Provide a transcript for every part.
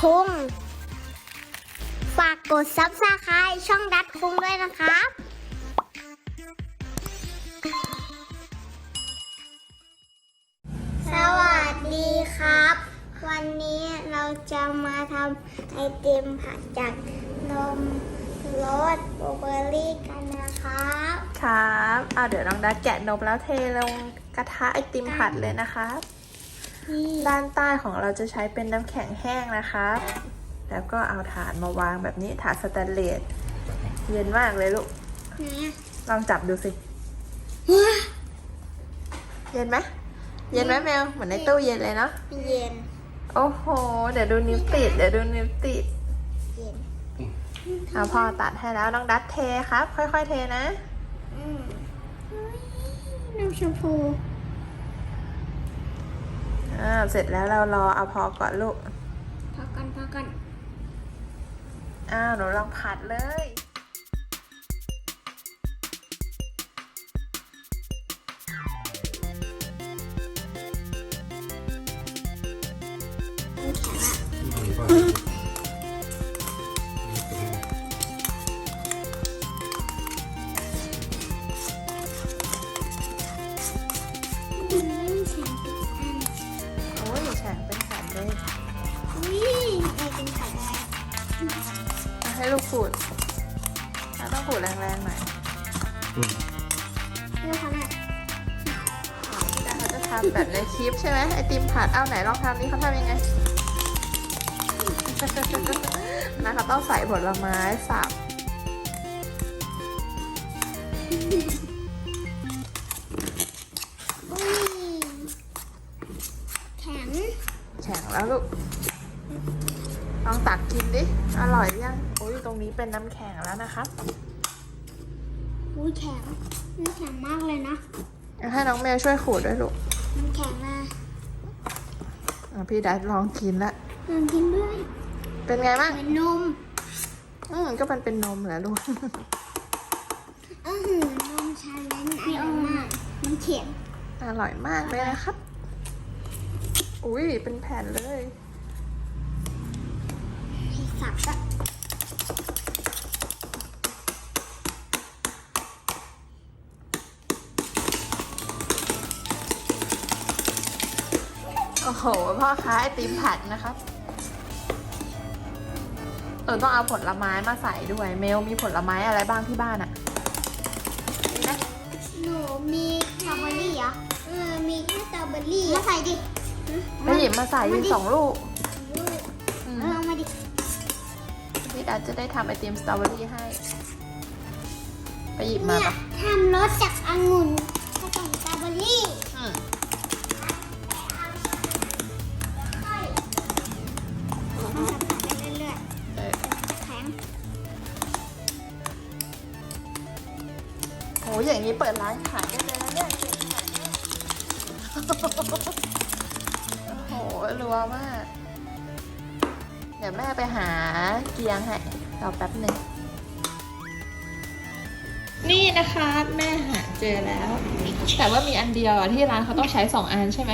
คุง ฝากกดซับสไครต์ช่องดัดคุงด้วยนะครับสวัสดีครับ วันนี้เราจะมาทำไอติมผัดจากนมรสบเบอรี่กันนะครับ ครับ เอาเดี๋ยวน้องดัดแกะนมแล้วเทลงกระทะไอติมผัดเลยนะครับ ด้านใต้ของเราจะใช้เป็นน้ำแข็งแห้งนะครับแล้วก็เอาถาดมาวางแบบนี้ถาดสแตนเลส เย็นมากเลยลูกไหนอะลองจับดูสิ เย็นไหม เย็นไหมแมว เหมือนในตู้เย็นเลยเนาะ เย็น โอ้โห เดี๋ยวดูนิ้วติด เดี๋ยวดูนิ้วติด เย็นเอาพอตัดให้แล้วน้องดัดเทครับ ค่อยๆเทนะ อืมเฮ้ยน้ำชมพู อ่าเสร็จแล้วเรารอเอาพอก่อนลูกพอกันพอกันอ้าวหนูลองผัดเลย ให้ลูกขูดอะต้องขูดแรงๆหน่อยนี่เขาเนี่ยแต่เขาจะทำแบบในคลิปใช่ไหมไอติมผัดเอาไหนลองทำนี่เขาทำยังไงนะเขาต้องใส่ผลไม้สับอุ้ยแข็ง แข็งแล้วลูก ลองตักกินดิ อร่อยยังโอ้ยตรงนี้เป็นน้ำแข็งแล้วนะครับอุ้ยแข็งมันแข็งมากเลยนะเอาให้น้องแมวช่วยขูดด้วยลูกมันแข็งนะอะพี่ดัดลองกินละ ลองกินด้วยเป็นไงบ้าง เหมือนนมอืมก็มันเป็นนมแหละลูก อือหือนมชาเลนจ์อร่อยมากมันเข็ม อร่อยมากเลยนะครับ อุ้ยเป็นแผ่นเลยที่ สับก็โอ้โห พ่อค้าไอติมผัดนะครับ เออต้องเอาผลไม้มาใส่ด้วย เมลมีผลไม้อะไรบ้างที่บ้านอะมีไหมหนูมีสตรอเบอรี่เหรอเออมีแค่สตรอเบอรี่มาใส่ดิ ไปหยิบมาใส่ยิงสองลูก พี่ดัดจะได้ทำไอติมสตรอเบอรี่ให้ ไปหยิบมาเนี่ยปะทำรสจากองุ่นผสมสตรอเบอรี่อืมต้องสับๆไปเรื่อยเออๆแข็งโหอย่างนี้เปิดร้านขายได้เลยนะเนี่ยเก่งขนาดเนี้ยโอ้โหรัวมาก เดี๋ยวแม่ไปหาเกียงให้รอแป๊บหนึ่ง นี่นะคะแม่หาเจอแล้ว แต่ว่ามีอันเดียวอะที่ร้านเขาต้องใช้สองอันใช่ไหม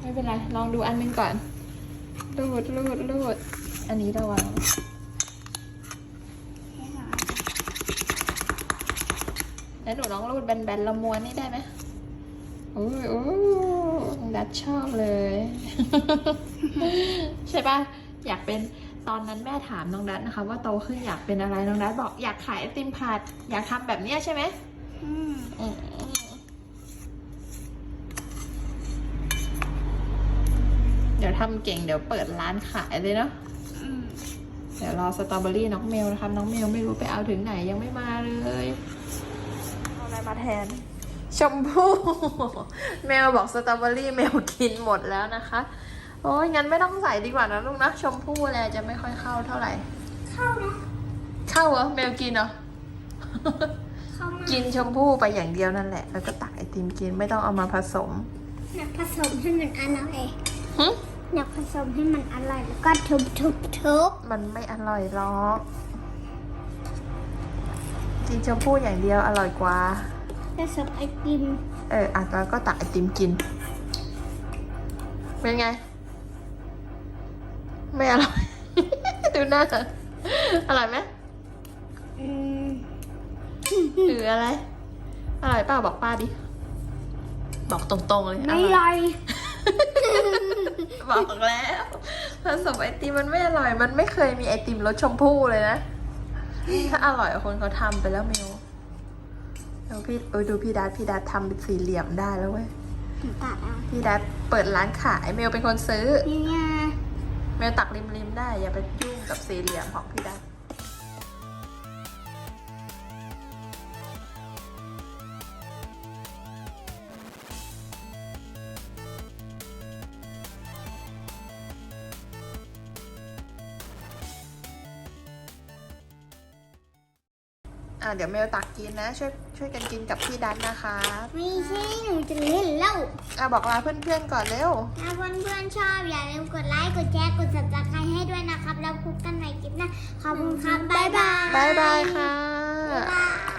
ไม่เป็นไร ลองดูอันหนึงก่อนรูดรูดรูดอันนี้ระวังแล้วหนูลองรูดแบนๆละมวนนี่ได้ไหมโอ้ยโอ้ยดัดชอบเลย ใช่ปะ อยากเป็นตอนนั้นแม่ถามน้องดัดนะคะ ว่าโตขึ้นอยากเป็นอะไรน้องดัดบอกอยากขายไอติมผัดอยากทำแบบเนี้ยใช่ไหมอืมอืมเดี๋ยวทำเก่งเดี๋ยวเปิดร้านขายเลยเนาะอืมเดี๋ยวรอสตรอเบอรี่น้องเมลนะคะน้องเมลไม่รู้ไปเอาถึงไหนยังไม่มาเลยเอาอะไรมาแทน ชมพู่แมวบอกสตรอเบอรี่แมวกินหมดแล้วนะคะโอ้ยงั้นไม่ต้องใส่ดีกว่านะลูกนะ ชมพู่แลจะไม่ค่อยเข้าเท่าไหร่ เข้านะเข้าเหรอแมวกินเหรอ เข้ามากินชมพู่ไปอย่างเดียวนั่นแหละ แล้วก็ตักไอติมกินไม่ต้องเอามาผสมอยากผสมให้มันอร่อยหึอยากผสมให้มันอร่อยแล้วก็ทุบทุบทุบมันไม่อร่อยหรอกกินชมพู่อย่างเดียวอร่อยกว่า ผสมไอติม เอออะแล้วก็ตักไอติมกิน เป็นไงหึ ไม่อร่อย ดูหน้าอร่อยไหมอืมหรืออะไร อร่อยเปล่าบอกป้าดิ บอกตรงๆเลยไม่อไรร่อย บอกแล้วผสมไอติมมันไม่อร่อย มันไม่เคยมีไอติมรสชมพู่เลยนะ ถ้าอร่อยคนเขาทำไปแล้วเมลเดี๋ยวพี่เออดูพี่ดัดพี่ดัดทำเป็นสี่เหลี่ยมได้แล้วเว้ยตัดเอาพี่ดัดเปิดร้านขายเมลเป็นคนซื้อนี่ไง แมวตักริมๆได้ อย่าไปยุ่งกับสี่เหลี่ยมของพี่ดัก อะเดี๋ยวเมลตักกินนะ ช่วยช่วยกันกินกับพี่ดัดนะคะไม่ใช่หนูจะเล่นแล้วอะบอกลาเพื่อนๆก่อนเร็ว ถ้าเพื่อนๆชอบอย่าลืมกดไลค์ กดแชร์ กด subscribe ให้ด้วยนะครับ แล้วพบกันใหม่คลิปหน้า ขอบคุณครับ บ๊ายบาย บ๊ายบายค่ะ บ๊ายบาย